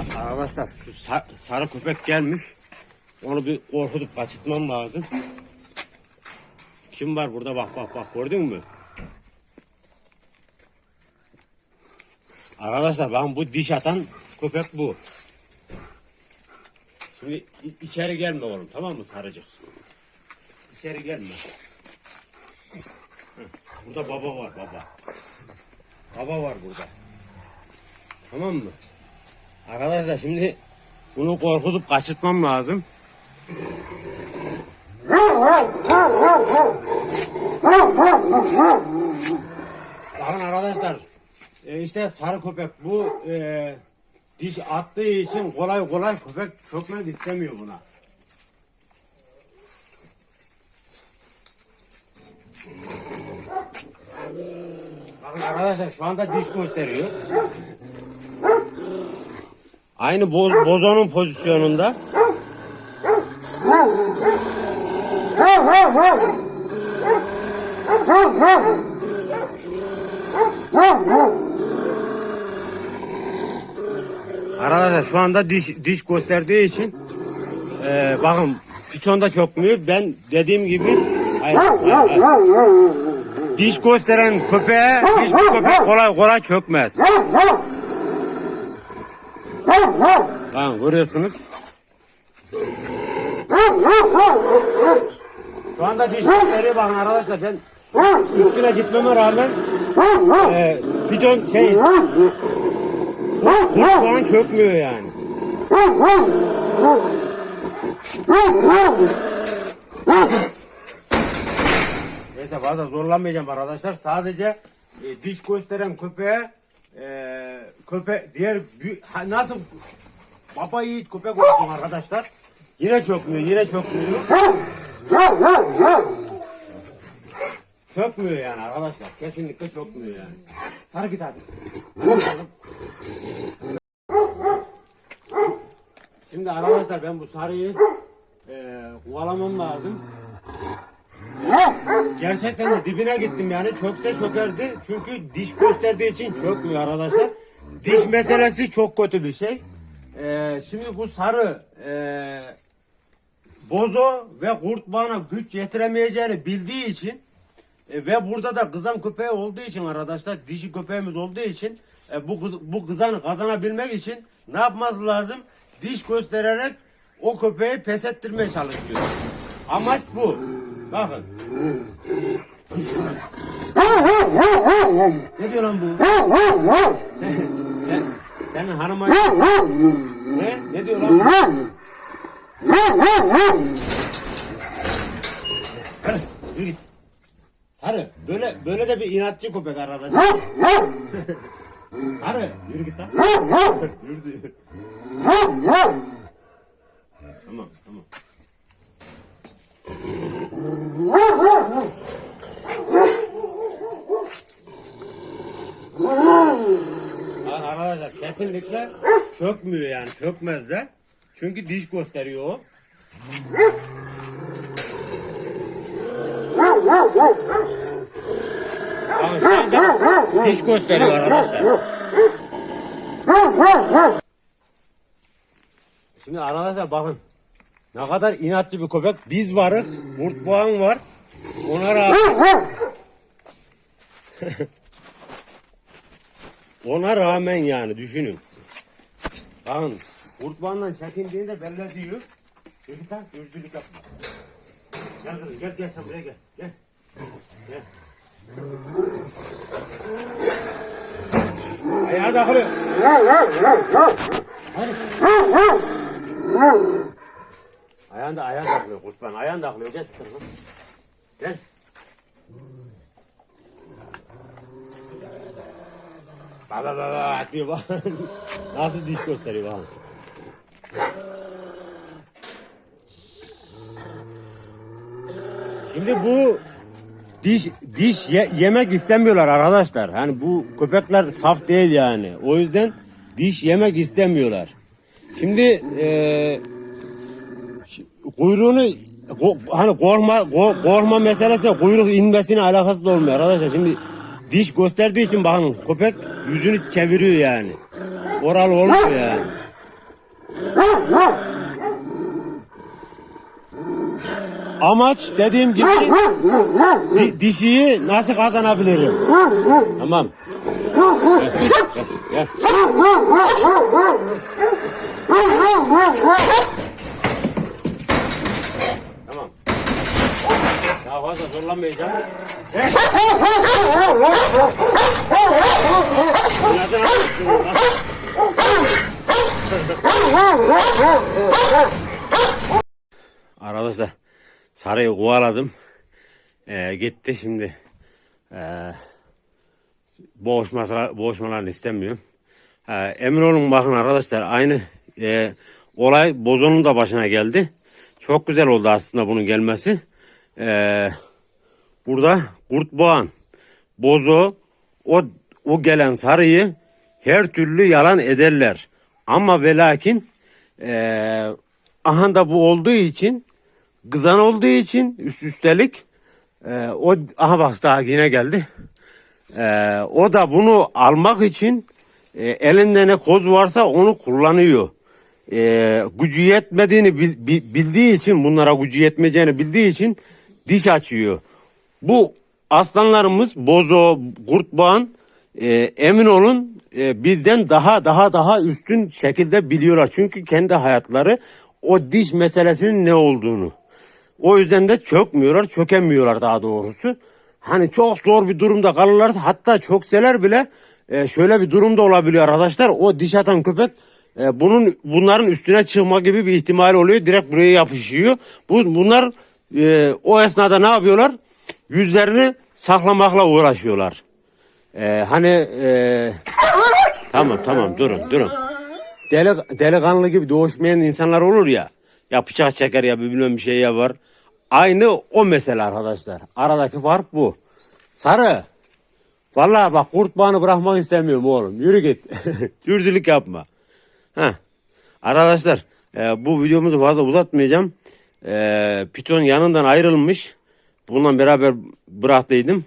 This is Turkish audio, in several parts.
Arkadaşlar şu sa- sarı köpek gelmiş. Onu bir korkutup kaçırtmam lazım. Kim var burada bak bak bak gördün mü? Arkadaşlar ben bu diş atan köpek bu. Şimdi içeri gelme oğlum tamam mı sarıcık? İçeri gelme. Burada baba var baba. Baba var burada. Tamam mı? Arkadaşlar şimdi bunu korkutup kaçırtmam lazım. Bakın arkadaşlar e, işte sarı köpek bu e, diş attığı için kolay kolay köpek çökmek istemiyor buna. Bakın arkadaşlar şu anda diş gösteriyor. Aynı boz, bozonun pozisyonunda. Arkadaşlar şu anda diş diş gösterdiği için e, bakın piton da çökmüyor. Ben dediğim gibi hayır, hayır, hayır. diş gösteren köpeğe hiçbir köpek kolay kolay çökmez. Tamam görüyorsunuz. Şu anda diş gösteriyor bakın arkadaşlar ben üstüne gitmeme rağmen e, piton şey falan çökmüyor yani. Neyse fazla zorlanmayacağım arkadaşlar. Sadece e, diş gösteren köpeğe e, köpe diğer ha, nasıl baba yiğit köpek olsun arkadaşlar. Yine çökmüyor, yine çökmüyor. Çökmüyor yani arkadaşlar. Kesinlikle çökmüyor yani. Sarı git hadi. Şimdi arkadaşlar ben bu sarıyı e, kovalamam lazım. Gerçekten de dibine gittim yani çökse çökerdi. Çünkü diş gösterdiği için çökmüyor arkadaşlar. Diş meselesi çok kötü bir şey. Ee, şimdi bu sarı e, bozo ve kurt bana güç yetiremeyeceğini bildiği için e, ve burada da kızan köpeği olduğu için arkadaşlar dişi köpeğimiz olduğu için e, bu kız, bu kızanı kazanabilmek için ne yapması lazım? Diş göstererek o köpeği pes ettirmeye çalışıyor. Amaç bu. Bakın. ne diyor lan bu? sen, sen, senin hanıma... ne? Ne diyor lan? Hadi, yürü git. Sarı, böyle böyle de bir inatçı köpek arkadaşlar. Sarı, yürü git lan. yürü. tamam, tamam. Ar- Arkadaşlar kesinlikle çökmüyor yani çökmez de. Çünkü diş gösteriyor o. Bakın şu anda diş gösteriyor arkadaşlar. Şimdi arkadaşlar bakın. Ne kadar inatçı bir köpek. Biz varız. Kurt boğan var. Ona rağmen Ona rağmen yani düşünün. Bakın kurtbandan çekindiğinde belli diyor. Çocuk lan gözlülük yapma. Gel kızım gel gel sen buraya gel. Gel. Gel. Ayağı takılıyor. Hadi. Ayağın da ayağın takılıyor kurtban. Ayağın takılıyor. Gel. şu tarafa. Gel. Baba baba diyor bak. Nasıl diş gösteriyor bak. Şimdi bu diş diş ye- yemek istemiyorlar arkadaşlar. Hani bu köpekler saf değil yani. O yüzden diş yemek istemiyorlar. Şimdi eee kuyruğunu hani korkma ko- korkma meselesi kuyruk inmesine alakası da olmuyor arkadaşlar. Şimdi diş gösterdiği için bakın köpek yüzünü çeviriyor yani. Oral olmuyor yani. Amaç dediğim gibi di- dişiyi nasıl kazanabilirim? Tamam. Gel, gel, gel. Tamam. Daha fazla lan? Arkadaşlar sarıyı kovaladım. Ee, gitti şimdi. Ee, boğuşmalar, boğuşmalarını istemiyorum. Ee, emin olun bakın arkadaşlar aynı e, olay Bozo'nun da başına geldi. Çok güzel oldu aslında bunun gelmesi. Ee, burada kurt boğan, bozo o, o gelen sarıyı her türlü yalan ederler. Ama ve lakin ee, aha da bu olduğu için kızan olduğu için üst üstelik ee, o aha bak daha yine geldi. Ee, o da bunu almak için e, elinde ne koz varsa onu kullanıyor. Ee, gücü yetmediğini bil- bi- bildiği için bunlara gücü yetmeyeceğini bildiği için diş açıyor. Bu aslanlarımız bozo, kurtboğan e, emin olun e, bizden daha daha daha üstün şekilde biliyorlar. Çünkü kendi hayatları o diş meselesinin ne olduğunu. O yüzden de çökmüyorlar, çökemiyorlar daha doğrusu. Hani çok zor bir durumda kalırlarsa hatta çökseler bile e, şöyle bir durumda olabiliyor arkadaşlar. O diş atan köpek e, bunun bunların üstüne çıkma gibi bir ihtimal oluyor. Direkt buraya yapışıyor. Bu bunlar e, o esnada ne yapıyorlar? Yüzlerini saklamakla uğraşıyorlar. E, hani e, tamam tamam durun durun. Deli, delikanlı gibi doğuşmayan insanlar olur ya. Ya bıçak çeker ya bilmem bir şey yapar. Aynı o mesele arkadaşlar. Aradaki fark bu. Sarı. Vallahi bak kurt bağını bırakmak istemiyorum oğlum. Yürü git. Dürzülük yapma. Heh. Arkadaşlar e, bu videomuzu fazla uzatmayacağım. E, Piton yanından ayrılmış. Bununla beraber bıraktıydım.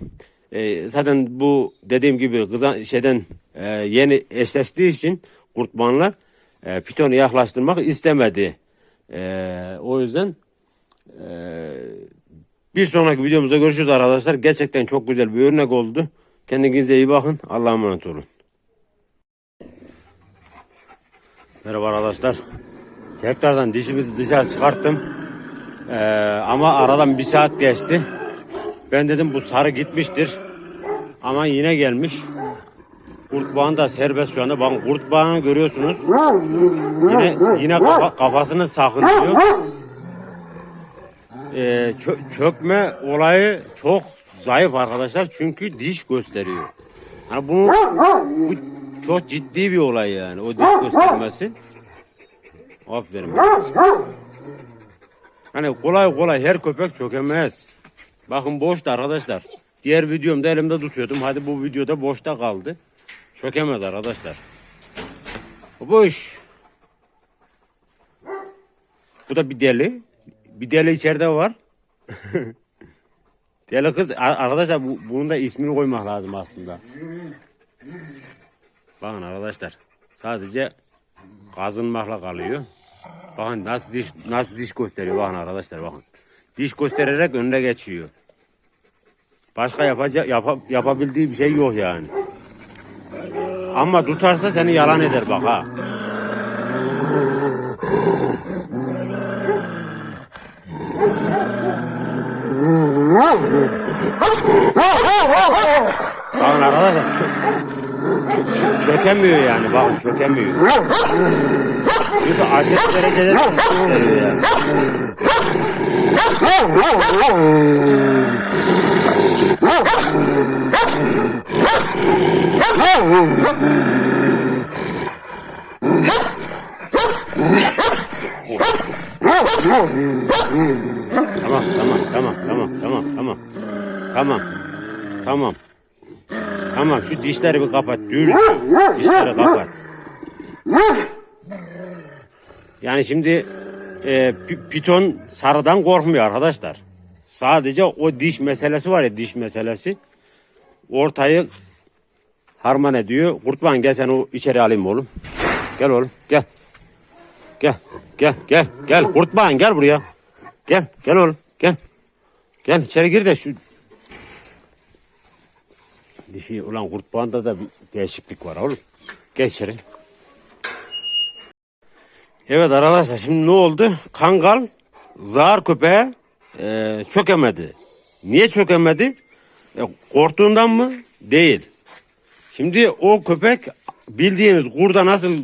E, zaten bu dediğim gibi kızan şeyden e, yeni eşleştiği için kurtmanlar e, Piton'u yaklaştırmak istemedi. E, o yüzden e, bir sonraki videomuzda görüşürüz arkadaşlar. Gerçekten çok güzel bir örnek oldu. Kendinize iyi bakın. Allah'a emanet olun. Merhaba arkadaşlar. Tekrardan dişimizi dışarı çıkarttım. Ee, ama aradan bir saat geçti. Ben dedim bu sarı gitmiştir. Ama yine gelmiş. Kurtbağın da serbest şu anda. Bakın kurtbağını görüyorsunuz. Yine yine kafa- kafasını sakınıyor. Ee, çö- çökme olayı çok zayıf arkadaşlar. Çünkü diş gösteriyor. Hani bunu bu çok ciddi bir olay yani. O diş göstermesi. Aferin. Hani kolay kolay her köpek çökemez. Bakın boşta arkadaşlar. Diğer videomda elimde tutuyordum. Hadi bu videoda boşta kaldı. Çökemez arkadaşlar. Boş. Bu da bir deli. Bir deli içeride var. deli kız. Ar- Arkadaşlar bu, bunun da ismini koymak lazım aslında. Bakın arkadaşlar. Sadece kazınmakla kalıyor. Bakın nasıl diş nasıl diş gösteriyor bakın arkadaşlar bakın. Diş göstererek önüne geçiyor. Başka yapacak yapa- yapabildiği bir şey yok yani. Ama tutarsa seni yalan eder bak ha. Bakın arkadaşlar çö- çökemiyor yani bakın çökemiyor. Çünkü diş gösteriyor yani. Tamam tamam tamam tamam tamam tamam. Tamam. Tamam. Tamam şu dişleri bir kapat. Düz dişleri kapat. Yani şimdi e, pi- piton sarıdan korkmuyor arkadaşlar. Sadece o diş meselesi var ya diş meselesi. Ortayı harman ediyor. Kurtman gel sen o içeri alayım oğlum. Gel oğlum gel. Gel. Gel gel gel kurtbağın gel buraya. Gel gel oğlum gel. Gel içeri gir de şu Dişi ulan kurtbağında da bir değişiklik var oğlum. Gel içeri. Evet arkadaşlar şimdi ne oldu? Kangal zar köpeğe e, çökemedi. Niye çökemedi? E, korktuğundan mı? Değil. Şimdi o köpek bildiğiniz kurda nasıl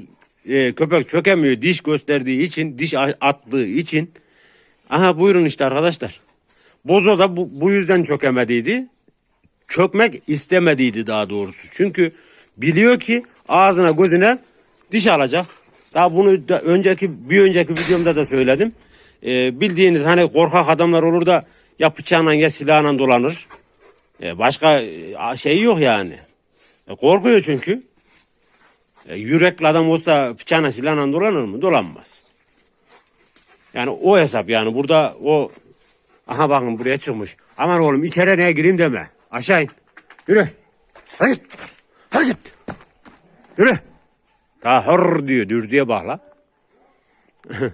e, köpek çökemiyor diş gösterdiği için, diş attığı için. Aha buyurun işte arkadaşlar. Bozo da bu, bu yüzden çökemediydi. Çökmek istemediydi daha doğrusu. Çünkü biliyor ki ağzına gözüne diş alacak. Daha bunu da önceki bir önceki videomda da söyledim. E, bildiğiniz hani korkak adamlar olur da ya bıçağla ya silahla dolanır. E, başka e, şey yok yani. E, korkuyor çünkü. E, yürekli adam olsa bıçağına silahla dolanır mı? Dolanmaz. Yani o hesap yani burada o aha bakın buraya çıkmış. Aman oğlum içeri neye gireyim deme. Aşağı in. Yürü. Hadi git. Hadi git. Yürü. Daha hır diyor. Dürzüye bak la.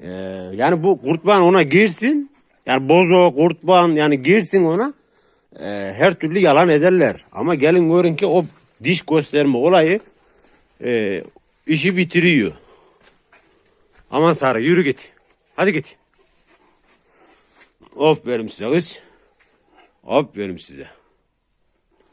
Ee, yani bu kurtban ona girsin. Yani bozo, kurtban yani girsin ona. Ee, her türlü yalan ederler. Ama gelin görün ki o diş gösterme olayı e, işi bitiriyor. Aman Sarı yürü git. Hadi git. Aferin size kız. Aferin size.